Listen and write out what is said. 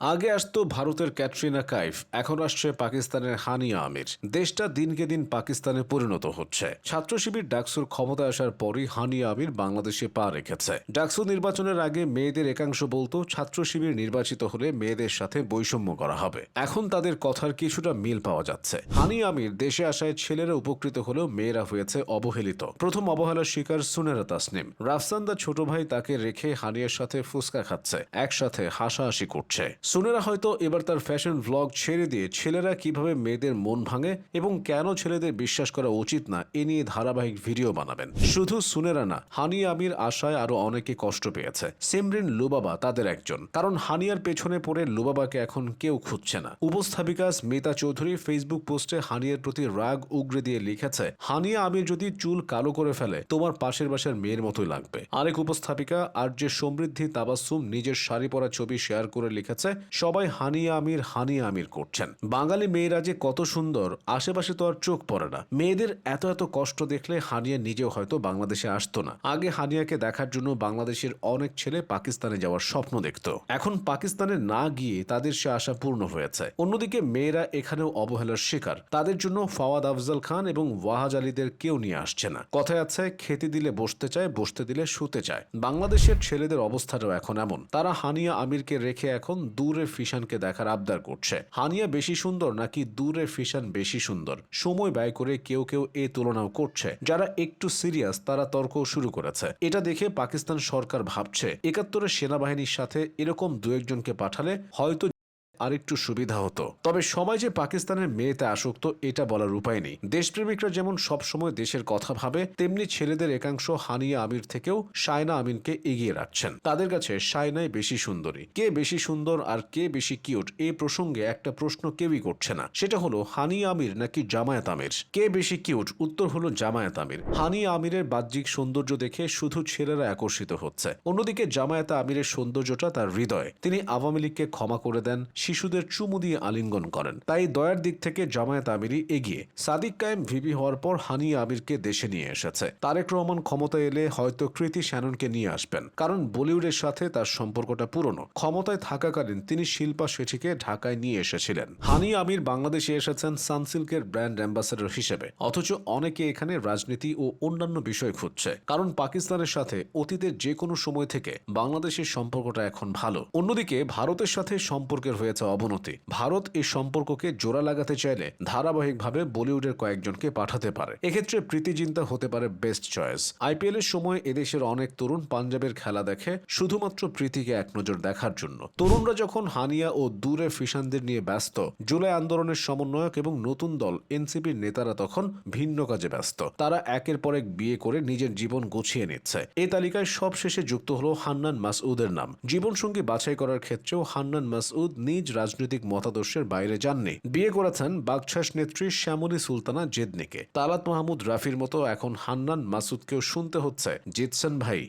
আগে আসতো ভারতের ক্যাটরিনা কাইফ, এখন আসছে পাকিস্তানের হানিয়া আমির। দেশটা দিনকে দিন পাকিস্তানে পরিণত হচ্ছে। ছাত্র শিবির ডাকসুর ক্ষমতায় আসার পরই হানিয়া আমির বাংলাদেশে পা রেখেছে। ডাকসু নির্বাচনের আগে মেয়েদের একাংশ বলতো, ছাত্র শিবির নির্বাচিত হলে মেয়েদের সাথে বৈষম্য করা হবে। এখন তাদের কথার কিছুটা মিল পাওয়া যাচ্ছে। হানিয়া আমির দেশে আসায় ছেলেরা উপকৃত হলেও মেয়েরা হয়েছে অবহেলিত। প্রথম অবহেলার শিকার সুনেরা তাসনিম। রাফসান্দা ছোট ভাই তাকে রেখে হানিয়ার সাথে ফুসকা খাচ্ছে, একসাথে হাসাহাসি করছে। সুনেরা হয়তো এবার তার ফ্যাশন ভ্লগ ছেড়ে দিয়ে ছেলেরা কীভাবে মেয়েদের মন ভাঙে এবং কেন ছেলেদের বিশ্বাস করা উচিত না, এ নিয়ে ধারাবাহিক ভিডিও বানাবেন। শুধু সুনেরা না হানিয়া আমির আশায় আরও অনেকে কষ্ট পেয়েছে। সিমরিন লুবাবা তাদের একজন। কারণ হানিয়ার পেছনে পড়ে লুবাবাকে এখন কেউ খুঁজছে না। উপস্থাপিকা স্মিতা চৌধুরী ফেসবুক পোস্টে হানিয়ার প্রতি রাগ উগরে দিয়ে লিখেছে, হানিয়া আমির যদি চুল কালো করে ফেলে, তোমার পাশের বাসার মেয়ের মতোই লাগবে। আরেক উপস্থাপিকা আর যে সমৃদ্ধি তাবাসুম নিজের শাড়ি পরা ছবি শেয়ার করে লিখেছে সবাই হানিয়া আমির হানিয়া আমির করছেন। বাঙালি মেয়েরা যে কত সুন্দর, আশেপাশে তো আর চোখ পড়ে না। মেয়েদের এত এত কষ্ট দেখলে হানিয়া নিজেও হয়তো বাংলাদেশে আসতো না। আগে হানিয়াকে দেখার জন্য বাংলাদেশের অনেক ছেলে পাকিস্তানে যাওয়ার স্বপ্ন দেখত। এখন পাকিস্তানে না গিয়ে তাদের সে আশা পূর্ণ হয়েছে। অন্যদিকে মেয়েরা এখানেও অবহেলার শিকার। তাদের জন্য ফাওয়াদ আফজল খান এবং ওয়াহাজ আলীদের কেউ নিয়ে আসছে না। কথায় আছে, খেতে দিলে বসতে চায়, বসতে দিলে শুতে চায়। বাংলাদেশের ছেলেদের অবস্থাটাও এখন এমন। তারা হানিয়া আমিরকে রেখে এখন দূরের ফিশানকে দেখার আবদার করছে। হানিয়া বেশি সুন্দর নাকি দূরের ফিশান বেশি সুন্দর? সময় ব্যয় করে কেউ কেউ এ তুলনাও করছে। যারা একটু সিরিয়াস, তারা তর্ক শুরু করেছে। এটা দেখে পাকিস্তান সরকার ভাবছে, একাত্তরের সেনাবাহিনীর সাথে এরকম দু একজনকে পাঠালে হয়তো আরেকটু সুবিধা হতো। তবে সবাই যে পাকিস্তানের মেয়েতে আসক্ত, এটা বলার উপায় নেই। দেশপ্রেমিকরা যেমন সবসময় দেশের কথা ভাবে, তেমনি ছেলেদের একাংশ হানিয়া আমির থেকেও শায়না আমিনকে এগিয়ে রাখছেন। তাদের কাছে শায়নাই বেশি সুন্দরী। কে বেশি সুন্দর আর কে বেশি কিউট এই প্রসঙ্গে একটা প্রশ্ন কেউই করছে না। সেটা হলো, হানিয়া আমির নাকি জামায়াত আমির? কে বেশি কিউট? উত্তর হলো জামায়াত আমির। হানিয়া আমিরের বাহ্যিক সৌন্দর্য দেখে শুধু ছেলেরা আকর্ষিত হচ্ছে। অন্যদিকে জামায়াত আমিরের সৌন্দর্যটা তার হৃদয়। তিনি আওয়ামী লীগকে ক্ষমা করে দেন শিশুদের চুমু দিয়ে আলিঙ্গন করেন। তাই দয়ার দিক থেকে জামায়াত আমিরই এগিয়ে। সাদিক কায়েম ভিপি হওয়ার পর হানি আমিরকে দেশে নিয়ে এসেছে। তারেক রহমান ক্ষমতায় এলে হয়তো কৃতি শ্যাননকে নিয়ে আসবেন। কারণ বলিউডের সাথে তার সম্পর্কটা পুরনো। ক্ষমতায় থাকাকালীন তিনি শিল্পা শেঠিকে ঢাকায় নিয়ে এসেছিলেন। হানি আমির বাংলাদেশে এসেছেন সানসিল্কের ব্র্যান্ড অ্যাম্বাসেডর হিসেবে। অথচ অনেকে এখানে রাজনীতি ও অন্যান্য বিষয় খুঁজছে। কারণ পাকিস্তানের সাথে অতীতের যে কোনো সময় থেকে বাংলাদেশের সম্পর্কটা এখন ভালো। অন্যদিকে ভারতের সাথে সম্পর্কের হয়েছে অবনতি। ভারত এই সম্পর্ককে জোড়া লাগাতে চাইলে ধারাবাহিকভাবে বলিউডের কয়েকজনকে পাঠাতে পারে। এক্ষেত্রে প্রীতি জিন্তা হতে পারে বেস্ট চয়েস। আইপিএল এর সময় এদেশের অনেক তরুণ পাঞ্জাবের খেলা দেখে শুধুমাত্র প্রীতিকে এক নজর দেখার জন্য। তরুণরা যখন হানিয়া ও দূরে ফিশানদের নিয়ে ব্যস্ত, জুলাই আন্দোলনের সমন্বয়ক এবং নতুন দল এনসিপির নেতারা তখন ভিন্ন কাজে ব্যস্ত। তারা একের পর এক বিয়ে করে নিজের জীবন গুছিয়ে নিচ্ছে। এই তালিকায় সবশেষে যুক্ত হলো হান্নান মাসউদের নাম। জীবনসঙ্গী বাছাই করার ক্ষেত্রেও হান্নান মাসউদ নিজ রাজনৈতিক মতাদর্শের বাইরে যাননি। বিয়ে করেছেন বাগছাস নেত্রী শ্যামলী সুলতানা জেদনিকে। তালাত মাহমুদ রাফির মতো এখন হান্নান মাসুদকেও শুনতে হচ্ছে। জিতছেন ভাই।